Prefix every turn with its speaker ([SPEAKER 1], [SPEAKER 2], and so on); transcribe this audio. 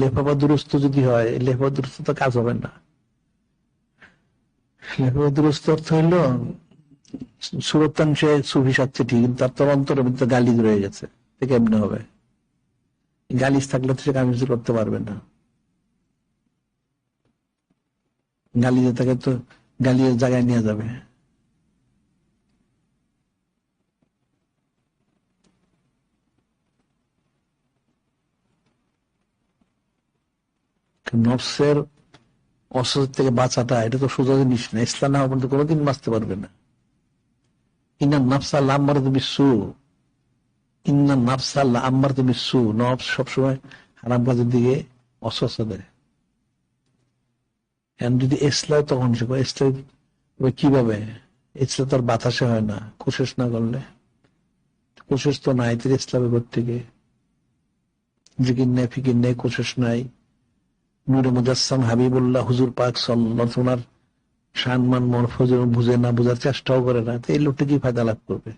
[SPEAKER 1] লেফাফা দুরস্ত যদি হয় লেফাফা দুরস্ত তো কাজ হবে না। লেফাফা দুরস্ত অর্থ হইল, সুরতাংশে সুফি সাচ্ছে ঠিক, কিন্তু তার তোর অন্তরের ভিতরে গালিজ রয়ে গেছে। কেমনে হবে? গালিজ থাকলে তো সে কামিজ করতে পারবে না। গালিজে তাকে তো গালিজের জায়গায় নিয়ে যাবে। নফসের অসুস্থ থেকে বাঁচাটা, এটা তো সোজা জিনিস না। ইসলাম না পর্যন্ত কোনোদিন বাঁচতে পারবে না। ইন্না নাফসা আম্মার তুমি সু ইন্না নাফসা আম্মার তুমি সু নফস সবসময় হারাম কাজের দিকে অস্বস্থ দেয়। যদি এসলাও তখন সে এসলে কীভাবে? এসলে তোর বাতাসে হয় না কোশেষ না করলে। কোশেষ তো নাই, তোর ইসলামের থেকে জিকির নেই, ফিকির নেই কোশেষ নাই। নুরে মুজাসম হাবিবুল্লাহ হুজুর পাক সাল্লাহ সানমান মরফজ বুঝে না, বোঝার চেষ্টাও করে না, তো এই লোকটা কি ফায়দা লাভ করবে?